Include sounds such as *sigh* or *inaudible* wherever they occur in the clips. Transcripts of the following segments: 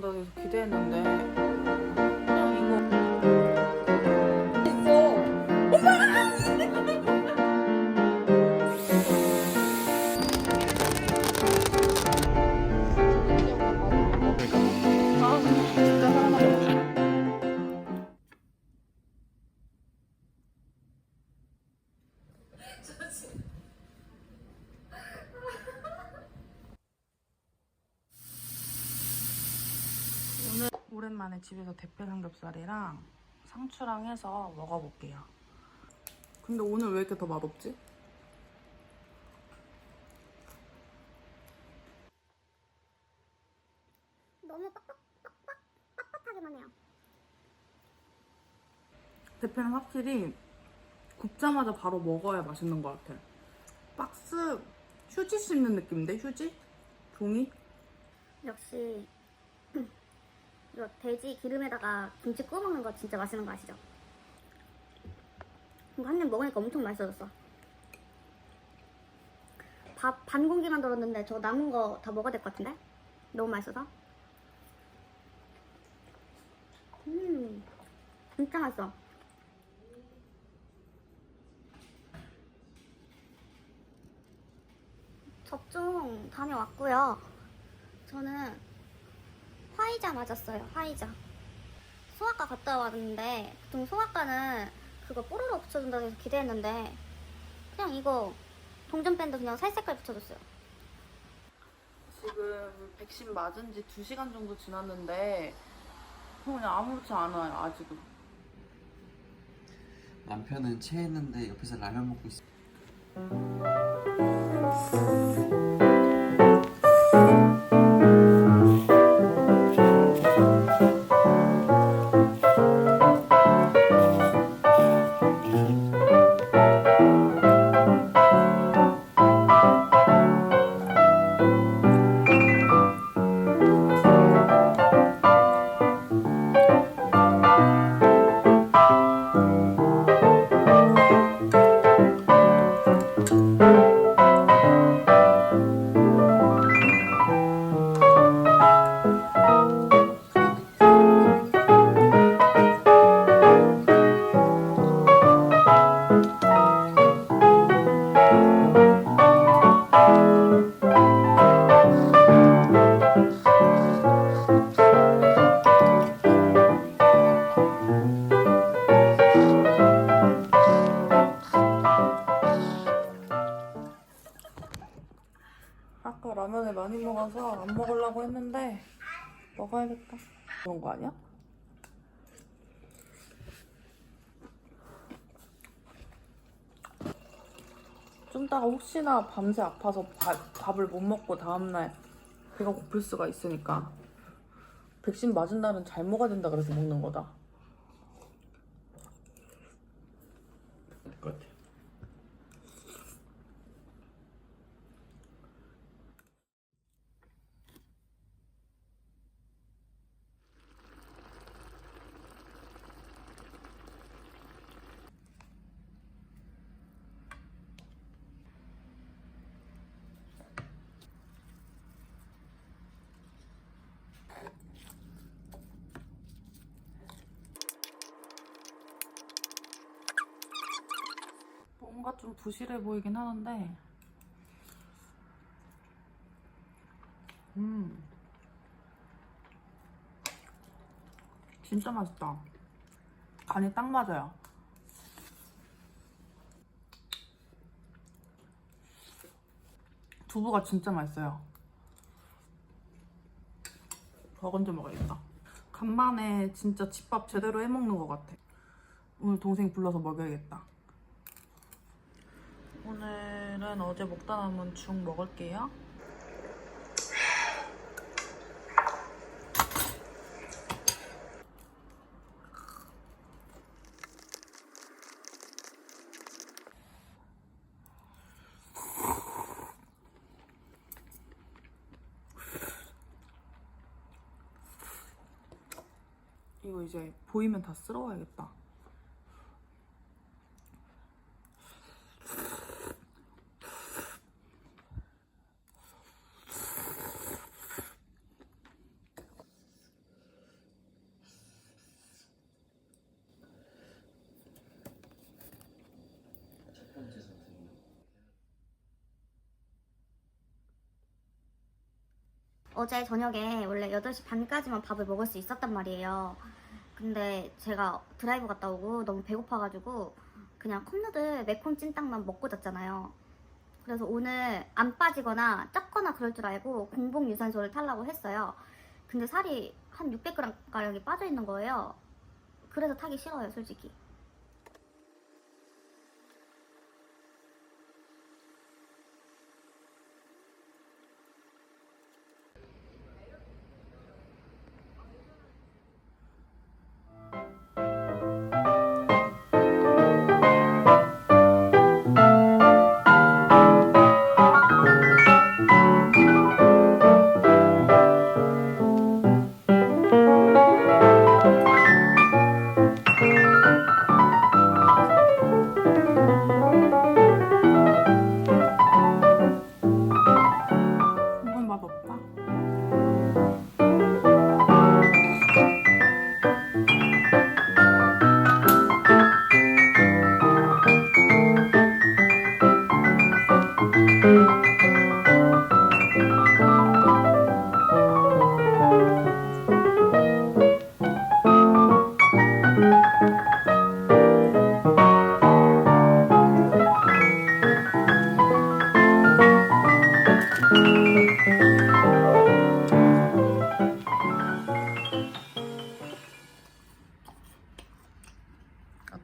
준다 해서 기대했는데 오랜만에 집에서 대패 삼겹살이랑 상추랑 해서 먹어볼게요. 근데 오늘 왜 이렇게 더 맛없지? 너무 빡빡 빡빡 빡빡하기만 해요. 대패는 확실히 굽자마자 바로 먹어야 맛있는 것 같아. 박스 휴지 씹는 느낌인데 휴지? 종이? 역시 이거 돼지 기름에다가 김치 구워 먹는 거 진짜 맛있는 거 아시죠? 이거 한 입 먹으니까 엄청 맛있어졌어. 밥 반 공기만 덜었는데 저 남은 거 다 먹어야 될 것 같은데? 너무 맛있어서. 음, 진짜 맛있어. 접종 다녀왔고요. 저는 화이자 맞았어요. 화이자. 소아과 갔다 왔는데 보통 소아과는 그거 뽀로로 붙여준다고 해서 기대했는데 그냥 이거 동전 밴드 그냥 살색깔 붙여줬어요. 지금 백신 맞은 지 2시간 정도 지났는데 그냥 아무렇지 않아요 아직은. 남편은 체했는데 옆에서 라면 먹고 있어. 좀 따가 혹시나 밤새 아파서 밥, 밥을 못 먹고 다음날 배가 고플 수가 있으니까 백신 맞은 날은 잘 먹어야 된다 그래서 먹는 거다. 좀 부실해 보이긴 하는데. 음. 진짜 맛있다. 간이 딱 맞아요. 두부가 진짜 맛있어요. 더 건져 먹어야겠다. 간만에 진짜 집밥 제대로 해먹는 것 같아. 오늘 동생 불러서 먹여야겠다 오늘은 어제 먹다 남은 죽 먹을게요. 이거 이제 보이면 다 쓸어와야겠다. 어제 저녁에 원래 8시 반까지만 밥을 먹을 수 있었단 말이에요. 근데 제가 드라이브 갔다 오고 너무 배고파가지고 그냥 컵누들 매콤 찐빵만 먹고 잤잖아요. 그래서 오늘 안 빠지거나 쪘거나 그럴 줄 알고 공복 유산소를 타려고 했어요. 근데 살이 한 600g 가량이 빠져 있는 거예요. 그래서 타기 싫어요, 솔직히.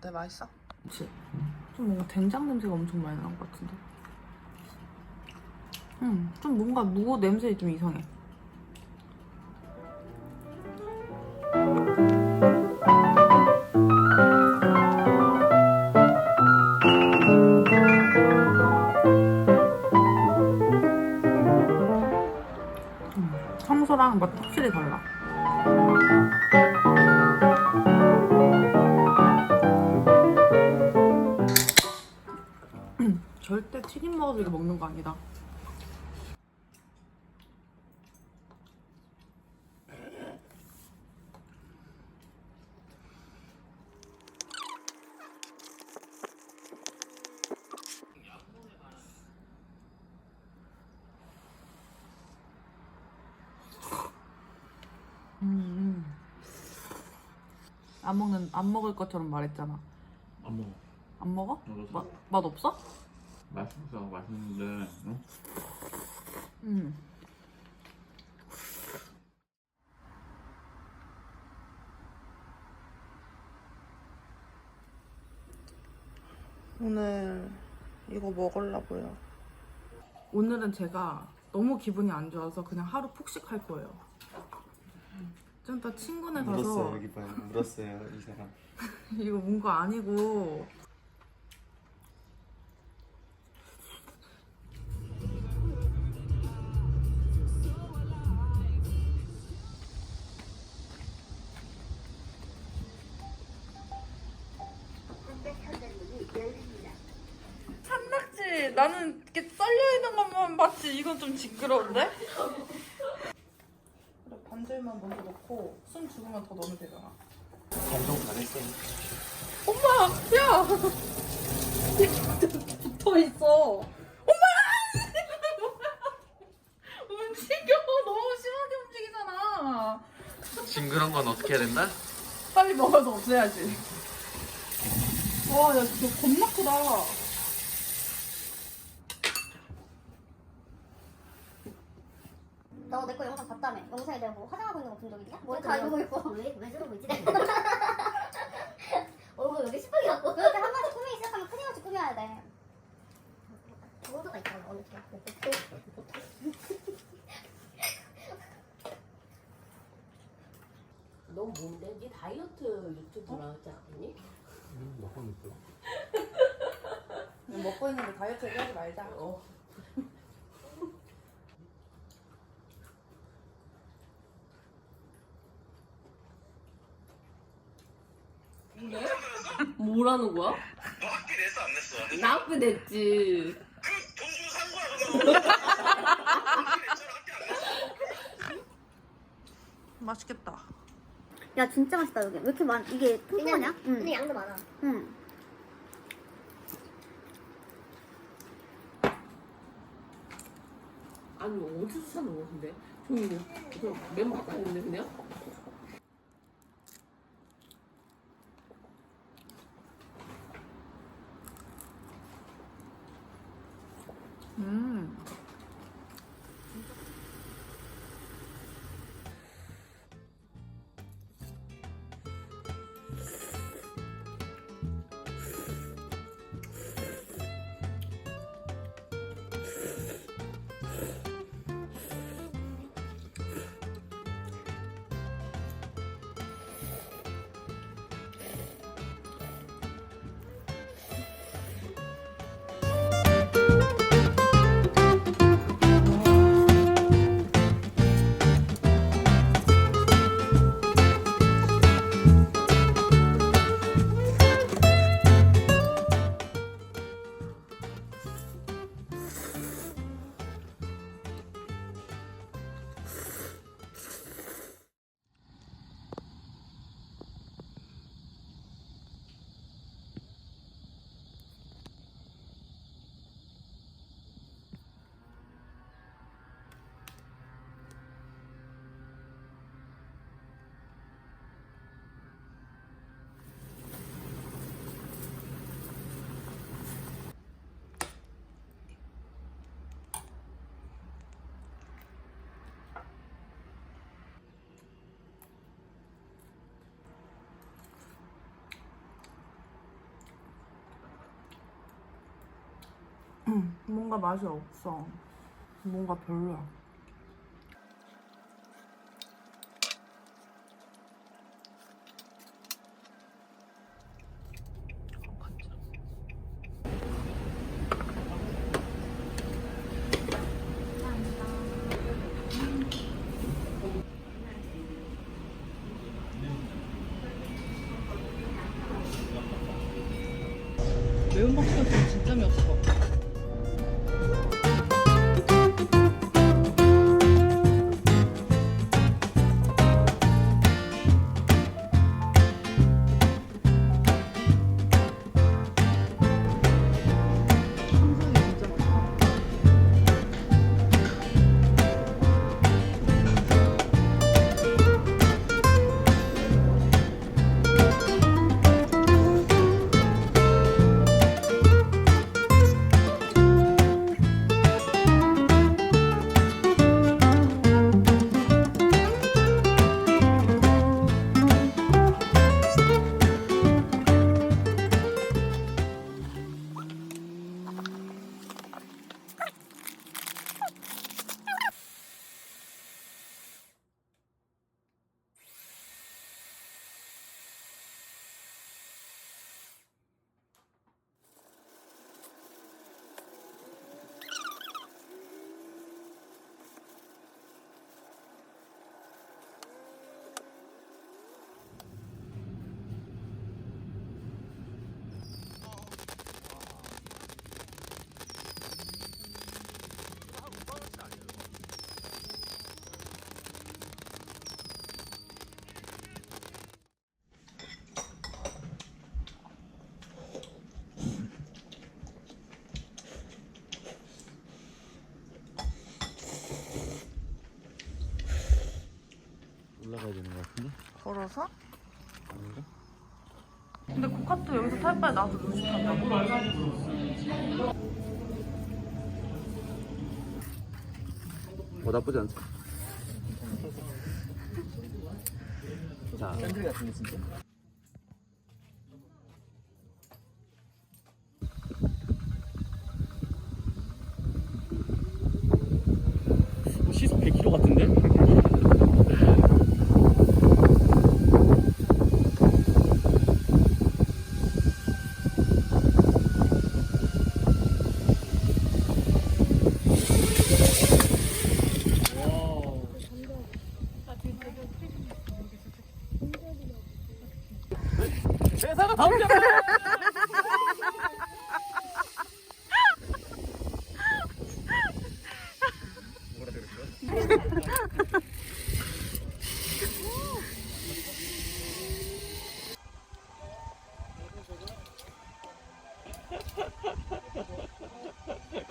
어때 맛있어? 그치? 좀 뭔가 된장 냄새가 엄청 많이 나는 것 같은데 음, 좀 뭔가 무고 냄새 좀 이상해 먹어도 이거 먹는 거 아니다. 음. 안 먹는 안 먹을 것처럼 말했잖아. 안 먹어. 안 먹어? 맛, 맛 없어? 맛있어, 맛있는데. 응? 음. 오늘 이거 먹으려고요. 오늘은 제가 너무 기분이 안 좋아서 그냥 하루 푹식할 거예요. 좀 이따 친구네 가서 물었어요 여기 봐요 물었어요 이 사람 *laughs* 이거 뭔거 아니고 이건 좀 징그러운데? 그래 반절만 먼저 넣고 숨 죽으면 더 넣으면 되잖아 감동 잘했어요 엄마, 야! 붙어 있어. 엄마! 움직여. 너무 심하게 움직이잖아. 징그런 건 어떻게 해야 된다? 빨리 먹어서 없애야지. 와, 야, 진짜 겁나 크다. 너 내 거 영상 봤다며? 영상에 내가 뭐 화장하고 있는 거 본 적 있냐? 머리 다 이러고 있고 왜? 왜 저러고 있지? *laughs* 얼굴 왜 이렇게 시뻘게 갖고 그렇게 한 마디 꾸미기 시작하면 끊임없이 꾸며야 돼 정도가 있잖아 어느 정도 *laughs* 너 뭔데? 네 다이어트 유튜브 나오지 않니? 먹고 있어 *laughs* 먹고 있는데 다이어트 하지 말자. 어. 뭐라는 거야? 너 학비 냈어 안 냈어? 나 학비 냈지. 그 돈 주고 산 거야 그거. 학비 냈잖아 학비 안 냈어. 맛있겠다. 야 진짜 맛있다 여기 왜 이렇게 많 이게 통통하냐? 응. 근데 양도 많아. 응. 아니 어디서 사는 거 근데? 조용히 저 멤버 갖고 있네 그냥 뭔가 맛이 없어. 뭔가 별로야. 올라가야 되는 것 같은데? 걸어서? 아닌가? 근데 고카도 여기서 탈 바에 나도 루시 탄다고? 어 나쁘지 않죠? 자 샌들 같은데 진짜?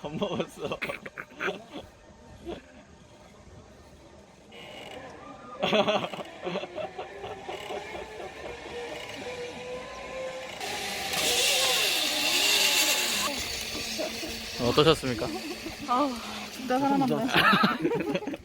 겁먹었어 어떠셨습니까? 아 진짜 살아남네. *laughs*